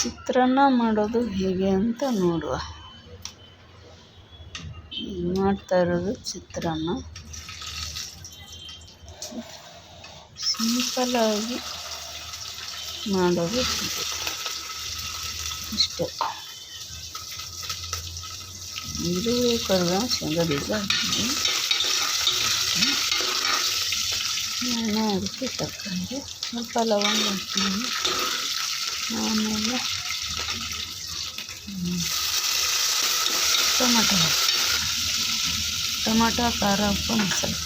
ಚಿತ್ರಾನ್ನ ಮಾಡೋದು ಹೇಗೆ ಅಂತ ನೋಡುವ. ಮಾಡ್ತಾ ಇರೋದು ಚಿತ್ರಾನ್ನ ಸಿಂಪಲಾಗಿ ಮಾಡೋದು ಹೀಗೆ. ಇಷ್ಟೇ. ಈರುಳ್ಳಿ ಕರಿಬೇವು ಶೇಂಗಾ ಬೀಜ ಹಾಕ್ತೀನಿ ಅದಕ್ಕೆ ತಕ್ಕಂಗೆ ಸ್ವಲ್ಪ ಲವಂಗ ಹಾಕ್ತೀನಿ. ಆಮೇಲೆ ಟೊಮಟೊ ಟೊಮಟೊ, ಖಾರ, ಉಪ್ಪು, ಮಸಾಲೆ.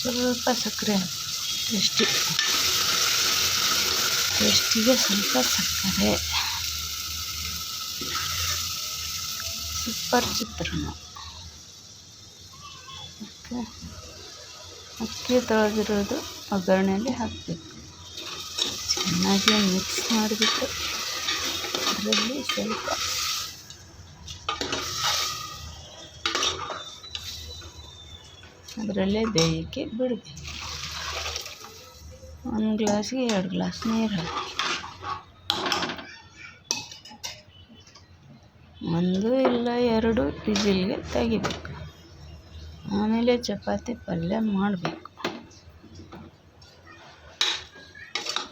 ಸ್ವಲ್ಪ ಸಕ್ಕರೆ ಟೇಸ್ಟಿ ಟೇಸ್ಟಿಗೆ ಸ್ವಲ್ಪ ಸಕ್ಕರೆ. ಸೂಪರ್ ಚಿತ್ರಾನ್ನ. ಓಕೆ. ಅಕ್ಕಿ ತೊಳೆದಿರೋದು ಒಗ್ಗರಣೆಯಲ್ಲಿ ಹಾಕಬೇಕು ಚೆನ್ನಾಗಿ ಮಿಕ್ಸ್ ಮಾಡಿಬಿಟ್ಟು ಅದರಲ್ಲಿ ಸ್ವಲ್ಪ ಅದರಲ್ಲೇ ಬೇಯಕ್ಕೆ ಬಿಡಬೇಕು ಒಂದು ಗ್ಲಾಸ್ಗೆ ಎರಡು ಗ್ಲಾಸ್ ನೀರು ಹಾಕಿ. ಒಂದು ಇಲ್ಲ ಎರಡು ವಿಸಿಲ್ಗೆ ತೆಗಿಬೇಕು. ಆಮೇಲೆ ಚಪಾತಿ ಪಲ್ಯ ಮಾಡಬೇಕು.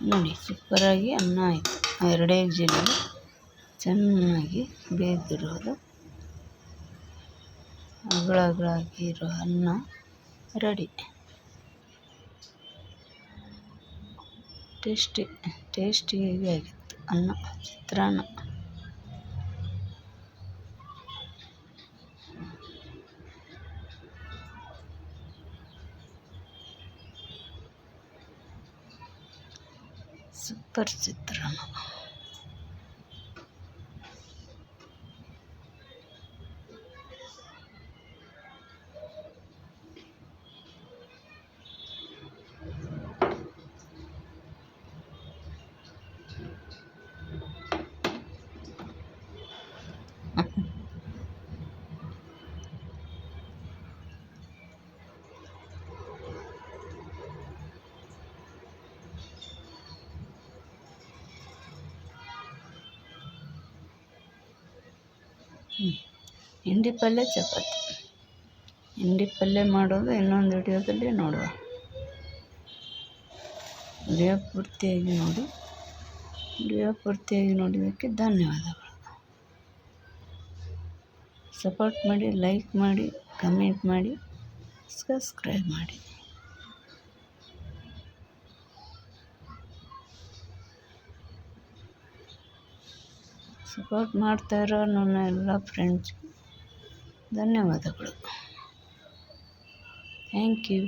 ನೋಡಿ, ಸೂಪರಾಗಿ ಅನ್ನ ಆಯಿತು. ಎರಡೇ ಜಿಲ್ಲೆ ಚೆನ್ನಾಗಿ ಬೇಯ್ದಿರೋದು. ಅಗಳ ಅಗಳಾಗಿರೋ ಅನ್ನ ರೆಡಿ. ಟೇಸ್ಟಿ, ಟೇಸ್ಟಿಯಾಗಿ ಆಗಿತ್ತು ಅನ್ನ, ಚಿತ್ರಾನ್ನ. ಸೂಪರ್ ಚಿತ್ರಾನ್ನ ಹಿಂಡಿ ಪಲ್ಯ ಚಪಾತಿ. ಹಿಂಡಿ ಪಲ್ಯ ಮಾಡೋದು ಇನ್ನೊಂದು ವಿಡಿಯೋದಲ್ಲಿ ನೋಡುವ. ವಿಡಿಯೋ ಪೂರ್ತಿಯಾಗಿ ನೋಡಿ. ವಿಡಿಯೋ ಪೂರ್ತಿಯಾಗಿ ನೋಡಿದ್ದಕ್ಕೆ ಧನ್ಯವಾದಗಳು. ಸಪೋರ್ಟ್ ಮಾಡಿ, ಲೈಕ್ ಮಾಡಿ, ಕಮೆಂಟ್ ಮಾಡಿ, ಸಬ್ಸ್ಕ್ರೈಬ್ ಮಾಡಿ. ಸಪೋರ್ಟ್ ಮಾಡ್ತಾ ಇರೋ ನನ್ನ ಎಲ್ಲ ಫ್ರೆಂಡ್ಸ್ ಧನ್ಯವಾದಗಳು. Thank you